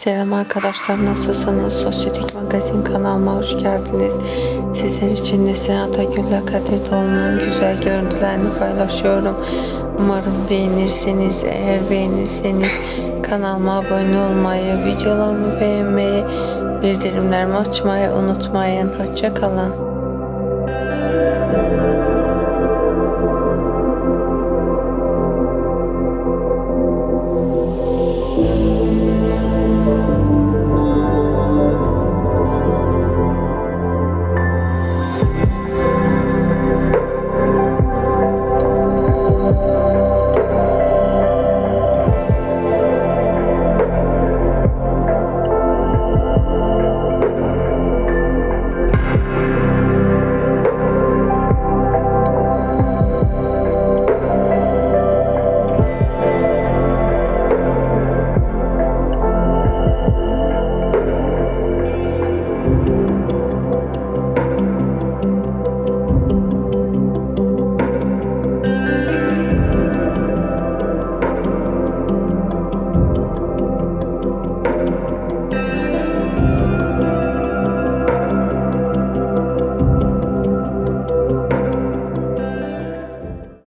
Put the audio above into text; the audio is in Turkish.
Selam arkadaşlar nasılsınız? Sosyetik Magazin kanalıma hoş geldiniz. Sizler için Neslihan Atagül'le Kadir Doğum'un güzel görüntülerini paylaşıyorum. Umarım beğenirsiniz. Eğer beğenirseniz kanalıma abone olmayı, videolarımı beğenmeyi, bildirimlerimi açmayı unutmayın. Hoşçakalın.